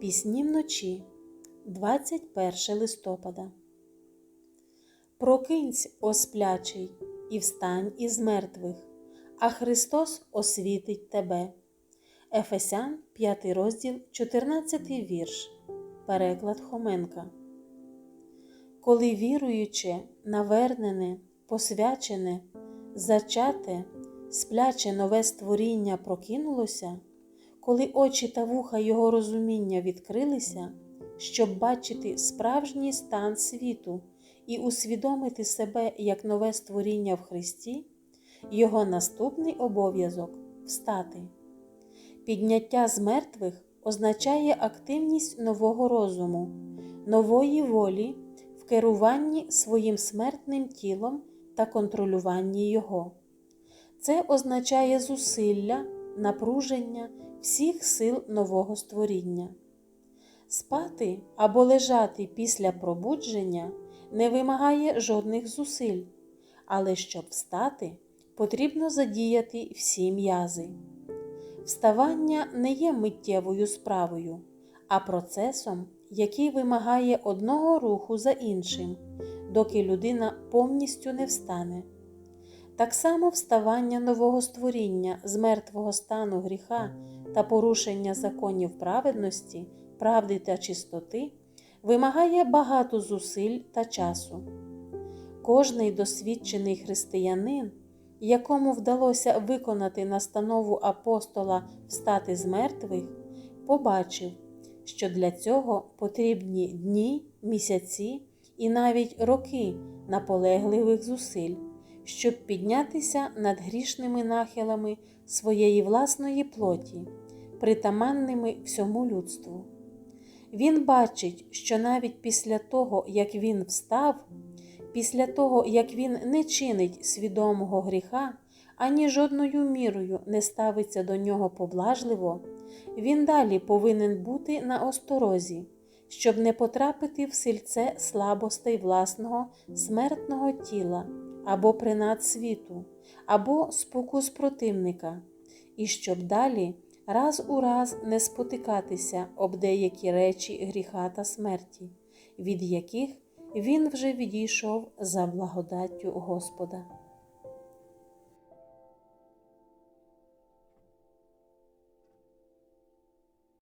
Пісні вночі, 21 листопада. Прокинься, о сплячий, і встань із мертвих, а Христос освітить тебе. Ефесян, 5 розділ, 14 вірш. Переклад Хоменка. Коли віруюче, навернене, посвячене, зачате, спляче нове створіння прокинулося, коли очі та вуха його розуміння відкрилися, щоб бачити справжній стан світу і усвідомити себе як нове створіння в Христі, його наступний обов'язок встати. Підняття з мертвих означає активність нового розуму, нової волі в керуванні своїм смертним тілом та контролюванні його. Це означає зусилля, напруження всіх сил нового створіння. Спати або лежати після пробудження не вимагає жодних зусиль, але щоб встати, потрібно задіяти всі м'язи. Вставання не є миттєвою справою, а процесом, який вимагає одного руху за іншим, доки людина повністю не встане. Так само вставання нового створіння з мертвого стану гріха та порушення законів праведності, правди та чистоти вимагає багато зусиль та часу. Кожний досвідчений християнин, якому вдалося виконати настанову апостола встати з мертвих, побачив, що для цього потрібні дні, місяці і навіть роки наполегливих зусиль щоб піднятися над грішними нахилами своєї власної плоті, притаманними всьому людству. Він бачить, що навіть після того, як він встав, після того, як він не чинить свідомого гріха, ані жодною мірою не ставиться до нього поблажливо, він далі повинен бути на осторозі, щоб не потрапити в сильце слабостей власного смертного тіла або принад світу, або спокус противника, і щоб далі раз у раз не спотикатися об деякі речі гріха та смерті, від яких він вже відійшов за благодаттю Господа.